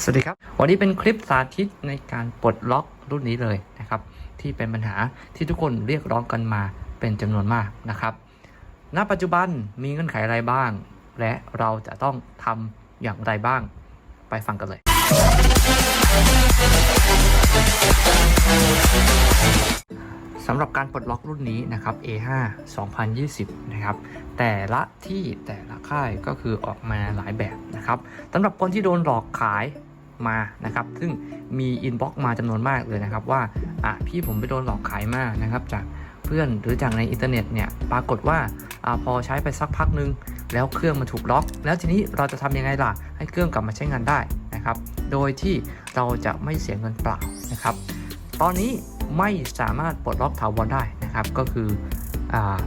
สวัสดีครับ วันนี้เป็นคลิปสาธิตในการปลดล็อกรุ่นนี้เลยนะครับ ที่เป็นปัญหาที่ทุกคนเรียกร้องกันมาเป็นจำนวนมากนะครับ ณ ปัจจุบันมีเงื่อนไขอะไรบ้าง และเราจะต้องทำอย่างไรบ้าง ไปฟังกันเลย สำหรับการปลดล็อกรุ่นนี้นะครับ A5 2020 นะครับ แต่ละที่แต่ละค่ายก็คือออกมาหลายแบบนะครับสำหรับคนที่โดนหลอกขาย มานะครับ ซึ่งมีอินบ็อกซ์มาจำนวนมากเลยนะครับ ว่าอะพี่ผมไปโดนหลอกขายมานะครับ จากเพื่อนหรือจากในอินเทอร์เน็ตเนี่ยปรากฏว่าอพอใช้ไปสักพักนึง แล้วเครื่องมันถูกล็อก แล้วทีนี้เราจะทำยังไงล่ะ ให้เครื่องกลับมาใช้งานได้นะครับ โดยที่เราจะไม่เสียเงินเปล่านะครับ ตอนนี้ไม่สามารถปลดล็อกถาวรได้นะครับ ก็คืออา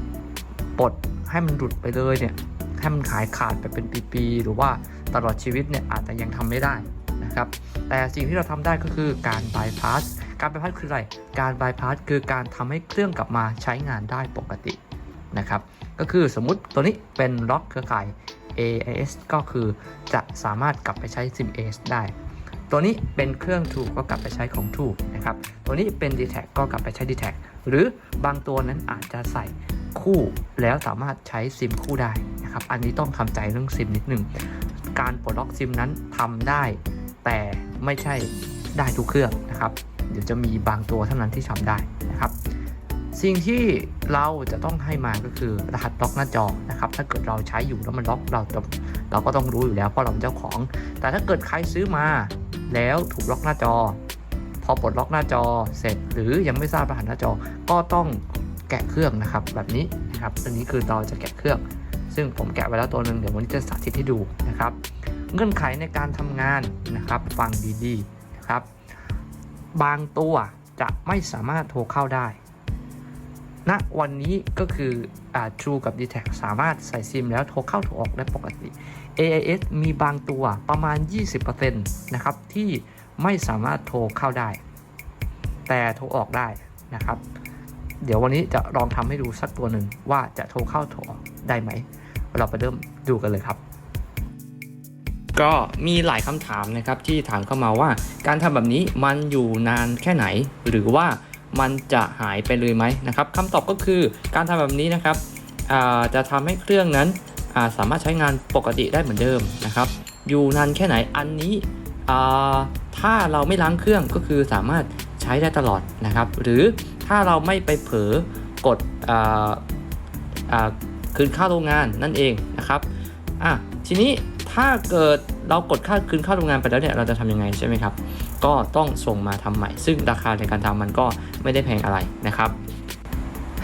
ปลดให้มันหลุดไปเลยเนี่ยให้มันขายขาดไปเป็นปีๆหรือว่าตลอดชีวิตเนี่ยอาจจะยังทำไม่ได้ นะครับ แต่สิ่งที่เราทำได้ก็คือการบายพาส การบายพาสคืออะไร การบายพาสคือการทำให้เครื่องกลับมาใช้งานได้ปกตินะครับ ก็คือสมมุติตัวนี้เป็นล็อกเครือข่าย AIS ก็คือจะสามารถกลับไปใช้ SIM AS ได้ ตัวนี้เป็นเครื่อง True ก็กลับไปใช้ของ True นะครับ ตัวนี้เป็น d t แทก็กลับไปใช้ d t แทหรือบางตัวนั้นอาจจะใส่คู่แล้วสามารถใช้ซิมคู่ได้นะครับ อันนี้ต้องทำใจเรื่องซิมนิดหนึ่ง การปลดล็อกซิมนั้นทำได้ แต่ไม่ใช่ได้ทุกเครื่องนะครับ เดี๋ยวจะมีบางตัวเท่านั้นที่ทำได้นะครับ สิ่งที่เราจะต้องให้มาก็คือรหัสล็อกหน้าจอนะครับ ถ้าเกิดเราใช้อยู่แล้วมันล็อกเราจะเราก็ต้องรู้อยู่แล้วเพราะเราเป็นเจ้าของ แต่ถ้าเกิดใครซื้อมาแล้วถูกล็อกหน้าจอ พอปลดล็อกหน้าจอเสร็จ หรือยังไม่ทราบรหัสหน้าจอก็ต้องแกะเครื่องนะครับ แบบนี้นะครับอันนี้คือเราจะแกะเครื่อง ซึ่งผมแกะไว้แล้วตัวหนึ่งเดี๋ยววันนี้จะสาธิตให้ดูนะครับ เงื่อนไขในการทำงานนะครับ ฟังดีๆนะครับ บางตัวจะไม่สามารถโทรเข้าได้ณวันนี้ก็คืออ True กับ d t แทสามารถใส่ซิมแล้วโทรเข้าโทรออกได้ปกติ AIS มีบางตัวประมาณ 20%นะครับที่ไม่สามารถโทรเข้าได้ แต่โทรออกได้นะครับ เดี๋ยววันนี้จะลองทำให้ดูสักตัวหนึ่งว่าจะโทรเข้าโทรออกได้ไหม เราไปเริ่มดูกันเลยครับ ก็มีหลายคำถามนะครับที่ถามเข้ามาว่า การทำแบบนี้มันอยู่นานแค่ไหน หรือว่ามันจะหายไปเลยไหมนะครับคำตอบก็คือการทำแบบนี้นะครับจะทำให้เครื่องนั้นาสามารถใช้งานปกติได้เหมือนเดิมนะครับ อยู่นานแค่ไหนอันนี้ถ้าเราไม่ล้างเครื่องก็คือสามารถใช้ได้ตลอดนะครับ หรือถ้าเราไม่ไปเผลอกดออคืนค่าโรงงานนั่นเองนะครับอะทีนี้ ถ้าเกิดเรากดค่าคืนค่าโรงงานไปแล้วเนี่ยเราจะทำยังไงใช่ไหมครับ ก็ต้องส่งมาทำใหม่ ซึ่งราคาในการทำมันก็ไม่ได้แพงอะไรนะครับ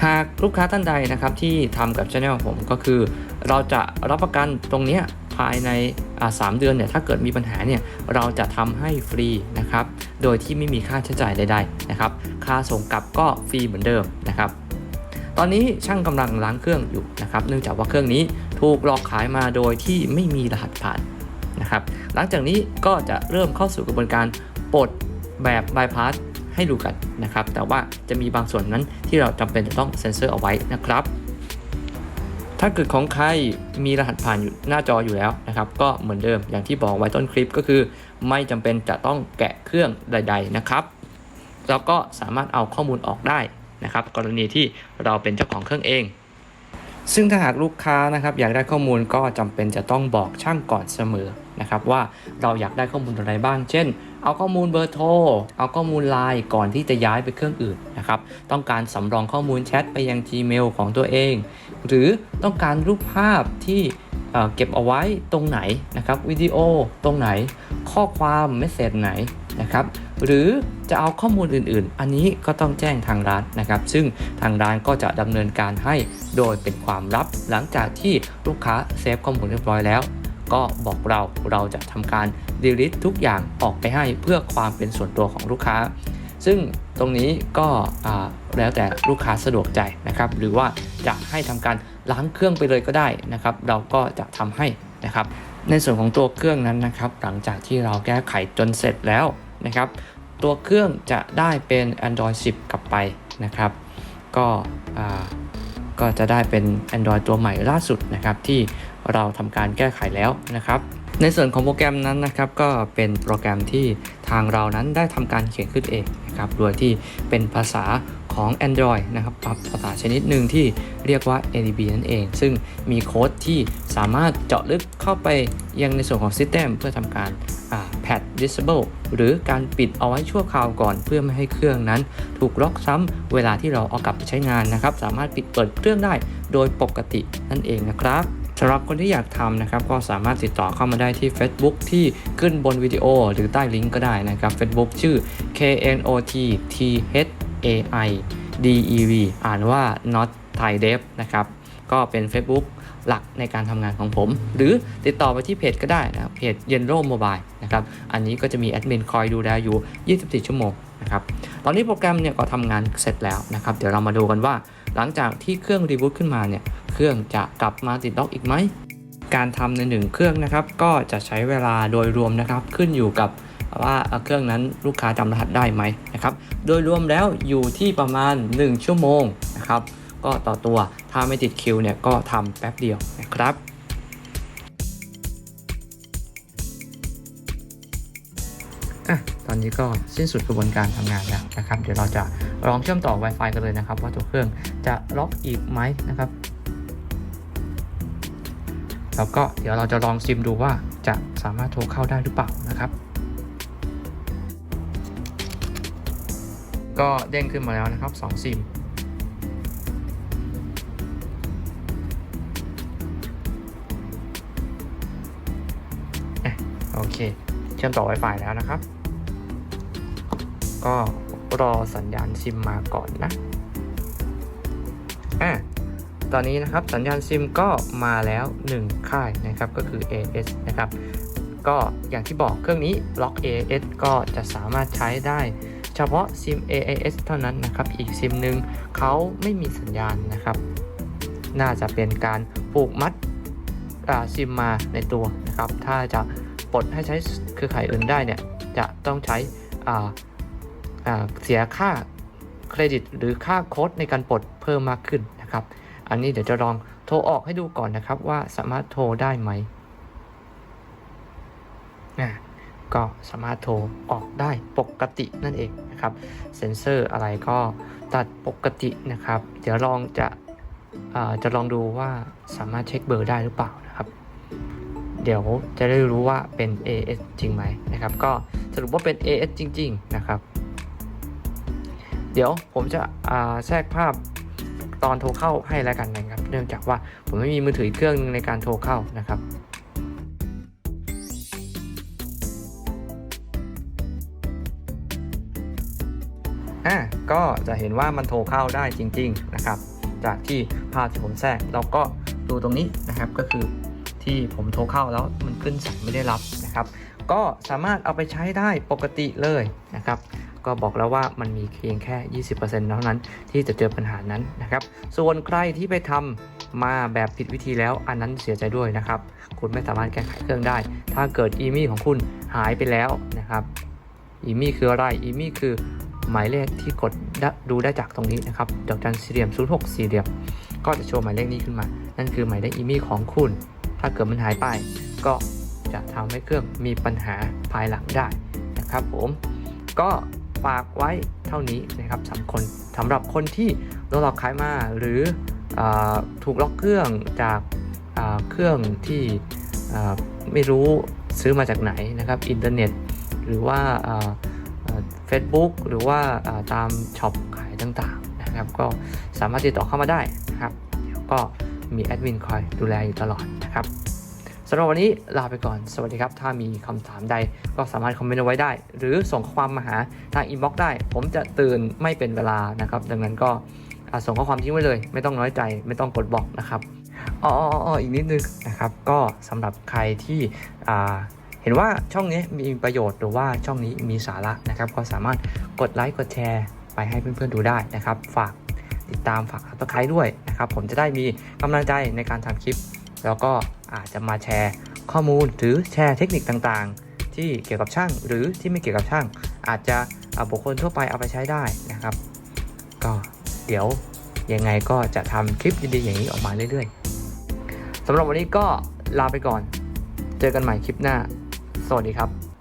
หากลูกค้าท่านใดนะครับที่ทำกับช anel ผมก็คือ เราจะรับประกันตรงเนี้ยภายในสามเดือนเนี่ยถ้าเกิดมีปัญหาเนี่ยเราจะทำให้ฟรีนะครับ โดยที่ไม่มีค่าใช้จ่ายใดๆนะครับ ค่าส่งกลับก็ฟรีเหมือนเดิมนะครับ ตอนนี้ช่างกำลังล้างเครื่องอยู่นะครับ เนื่องจากว่าเครื่องนี้ถูกหลอกขายมาโดยที่ไม่มีรหัสผ่านนะครับ หลังจากนี้ก็จะเริ่มเข้าสู่กระบวนการปลดแบบบายพาสให้ดูกันนะครับ แต่ว่าจะมีบางส่วนนั้นที่เราจำเป็นจะต้องเซ็นเซอร์เอาไว้นะครับถ้าเกิดของใครมีรหัสผ่านอยู่หน้าจออยู่แล้วนะครับ ก็เหมือนเดิมอย่างที่บอกไว้ต้นคลิปก็คือ ไม่จำเป็นจะต้องแกะเครื่องใด ๆนะครับ แล้วก็สามารถเอาข้อมูลออกได้ นะครับกรณีที่เราเป็นเจ้าของเครื่องเอง ซึ่งถ้าหากลูกค้านะครับอยากได้ข้อมูลก็จำเป็นจะต้องบอกช่างก่อนเสมอนะครับว่าเราอยากได้ข้อมูลอะไรบ้าง เช่น เอาข้อมูลเบอร์โทร เอาข้อมูลไลน์ก่อนที่จะย้ายไปเครื่องอื่นนะครับ ต้องการสำรองข้อมูลแชทไปยัง Gmail ของตัวเอง หรือต้องการรูปภาพที่เเก็บเอาไว้ตรงไหนนะครับวิดีโอตรงไหน ข้อความเมสเซจไหนนะครับ หรือจะเอาข้อมูลอื่นๆ อันนี้ก็ต้องแจ้งทางร้านนะครับ ซึ่งทางร้านก็จะดำเนินการให้โดยเป็นความลับ หลังจากที่ลูกค้าเซฟข้อมูลเรียบร้อยแล้ว ก็บอกเราเราจะทำการ delete ทุกอย่างออกไปให้เพื่อความเป็นส่วนตัวของลูกค้า ซึ่งตรงนี้ก็แล้วแต่ลูกค้าสะดวกใจนะครับ หรือว่าจะให้ทำการล้างเครื่องไปเลยก็ได้นะครับ เราก็จะทำให้นะครับในส่วนของตัวเครื่องนั้นนะครับ หลังจากที่เราแก้ไขจนเสร็จแล้ว นะครับ ตัวเครื่องจะได้เป็น Android 10 กลับไปนะครับ ก็ก็จะได้เป็น Android ตัวใหม่ล่าสุดนะครับ ที่เราทำการแก้ไขแล้วนะครับ ในส่วนของโปรแกรมนั้นนะครับ ก็เป็นโปรแกรมที่ทางเรานั้นได้ทำการเขียนขึ้นเองนะครับ โดยที่เป็นภาษาของ Android นะครับภาษาชนิดหนึ่งที่เรียกว่า ADB นั่นเอง ซึ่งมีโค้ดที่สามารถเจาะลึกเข้าไปยังในส่วนของ System เพื่อทำการ disable หรือการปิดเอาไว้ชั่วคราวก่อนเพื่อไม่ให้เครื่องนั้น ถูกล็อกซ้ำเวลาที่เราเอากลับไปใช้งานนะครับ สามารถปิดเปิดเครื่องได้โดยปกตินั่นเองนะครับสำหรับคนที่อยากทำนะครับก็สามารถติดต่อเข้ามาได้ที่ Facebook ที่ขึ้นบนวิดีโอ หรือใต้ลิงก์ก็ได้นะครับ Facebook ชื่อ KNOT TH AI DEV อ่านว่า not Thai Dev นะครับ ก็เป็น Facebook หลักในการทำงานของผม หรือติดต่อไปที่เพจก็ได้นะเพจเยนโรโมบายนะครับอันนี้ก็จะมีแอดมินคอยดูแลอยู่ 24 ชั่วโมงนะครับตอนนี้โปรแกรมเนี่ยก็ทำงานเสร็จแล้วนะครับเดี๋ยวเรามาดูกันว่า หลังจากที่เครื่องรีบูตขึ้นมาเนี่ยเครื่องจะกลับมาติดล็อกอีกไหมการทำในหนึ่งเครื่องนะครับก็จะใช้เวลาโดยรวมนะครับขึ้นอยู่กับว่าเครื่องนั้นลูกค้าจำรหัสได้ไหมนะครับ โดยรวมแล้วอยู่ที่ประมาณ 1 ชั่วโมงนะครับ ก็ต่อตัว ถ้าไม่ติดคิวเนี่ยก็ทำแป๊บเดียวนะครับอะตอนนี้ก็สิ้นสุดกระบวนการทำงานแล้วนะครับ เดี๋ยวเราจะลองเชื่อมต่อ Wi-Fi กันเลยนะครับ ว่าตัวเครื่องจะล็อกอีกไหมนะครับ แล้วก็เดี๋ยวเราจะลองซิมดูว่าจะสามารถโทรเข้าได้หรือเปล่านะครับ ก็เด้งขึ้นมาแล้วนะครับ 2 ซิม โอเค เชื่อมต่อ Wi-Fi แล้วนะครับ ก็รอสัญญาณซิมมาก่อนนะอะตอนนี้นะครับสัญญาณซิมก็มาแล้ว 1 ค่ายนะครับก็คือ AS นะครับ ก็อย่างที่บอกเครื่องนี้ล็อก AS ก็จะสามารถใช้ได้เฉพาะซิม AIS เท่านั้นนะครับ อีกซิมหนึ่งเขาไม่มีสัญญาณนะครับ น่าจะเป็นการผูกมัดซิมมาในตัวนะครับ ถ้าจะ ปลดให้ใช้เครือข่ายอื่นได้เนี่ยจะต้องใช้เสียค่าเครดิตหรือค่าโค้ดในการปลดเพิ่มมากขึ้นนะครับ อันนี้เดี๋ยวจะลองโทรออกให้ดูก่อนนะครับว่าสามารถโทรได้ไหมอ่าก็สามารถโทรออกได้ปกตินั่นเองนะครับเซ็นเซอร์อะไรก็ตัดปกตินะครับ เดี๋ยวลองจะจะลองดูว่าสามารถเช็คเบอร์ได้หรือเปล่า เดี๋ยวจะได้รู้ว่าเป็น AS จริงไหมนะครับ ก็สรุปว่าเป็น AS จริง ๆ นะครับ เดี๋ยวผมจะแทรกภาพตอนโทรเข้าให้แล้วกันนะครับ เนื่องจากว่าผมไม่มีมือถือเครื่องนึงในการโทรเข้านะครับอะก็จะเห็นว่ามันโทรเข้าได้จริง ๆ นะครับ จากที่ภาพที่ผมแทรกเราก็ดูตรงนี้นะครับก็คือ ที่ผมโทรเข้าแล้วมันขึ้นสายไม่ได้รับนะครับ ก็สามารถเอาไปใช้ได้ปกติเลยนะครับ ก็บอกแล้วว่ามันมีเพียงแค่ 20%เท่านั้นที่จะเจอปัญหานั้นนะครับ ส่วนใครที่ไปทำมาแบบผิดวิธีแล้วอันนั้นเสียใจด้วยนะครับ คุณไม่สามารถแก้ไขเครื่องได้ ถ้าเกิดอีมี่ของคุณหายไปแล้วนะครับอีมี่คืออะไรอีมี่คือหมายเลขที่กดดูได้จากตรงนี้นะครับดอกจันสี่เหลี่ยม06สี่เหลี่ยมก็จะโชว์หมายเลขนี้ขึ้นมา นั่นคือหมายเลขอีมี่ของคุณ ถ้าเกิดมันหายไป ก็จะทำให้เครื่องมีปัญหาภายหลังได้นะครับผม ก็ฝากไว้เท่านี้นะครับสำหรับคนสำหรับคนที่โดนหลอกขายมาหรืออถูกล็อกเครื่องจากเครื่องที่ไม่รู้ซื้อมาจากไหนนะครับอินเทอร์เน็ต หรือว่าเฟซบุ๊กหรือว่าตามช็อปขายต่างๆนะครับ ก็สามารถติดต่อเข้ามาได้นะครับเดี๋ยวก็มีแอดมินคอยดูแลอยู่ตลอด นะครับสำหรับวันนี้ลาไปก่อน สวัสดีครับ ถ้ามีคำถามใดก็สามารถคอมเมนต์เอาไว้ได้ หรือส่งข้อความมาหาทางอินบ็อกซ์ได้ ผมจะตื่นไม่เป็นเวลานะครับ ดังนั้นก็ส่งข้อความทิ้งไว้เลย ไม่ต้องน้อยใจ ไม่ต้องกดบอกนะครับอ๋ออออีกนิดนึงนะครับ ก็สำหรับใครที่เห็นว่าช่องนี้มีประโยชน์หรือว่าช่องนี้มีสาระนะครับ ก็สามารถกดไลค์กดแชร์ไปให้เพื่อนๆดูได้นะครับ ฝากติดตามฝากซับสไครด้วยนะครับ ผมจะได้มีกำลังใจในการทำคลิป แล้วก็อาจจะมาแชร์ข้อมูลหรือแชร์เทคนิคต่างๆ ที่เกี่ยวกับช่างหรือที่ไม่เกี่ยวกับช่าง อาจจะบุคคลทั่วไปเอาไปใช้ได้นะครับ ก็เดี๋ยวยังไงก็จะทำคลิปดีๆอย่างนี้ออกมาเรื่อยๆสำหรับวันนี้ก็ลาไปก่อน เจอกันใหม่คลิปหน้า สวัสดีครับ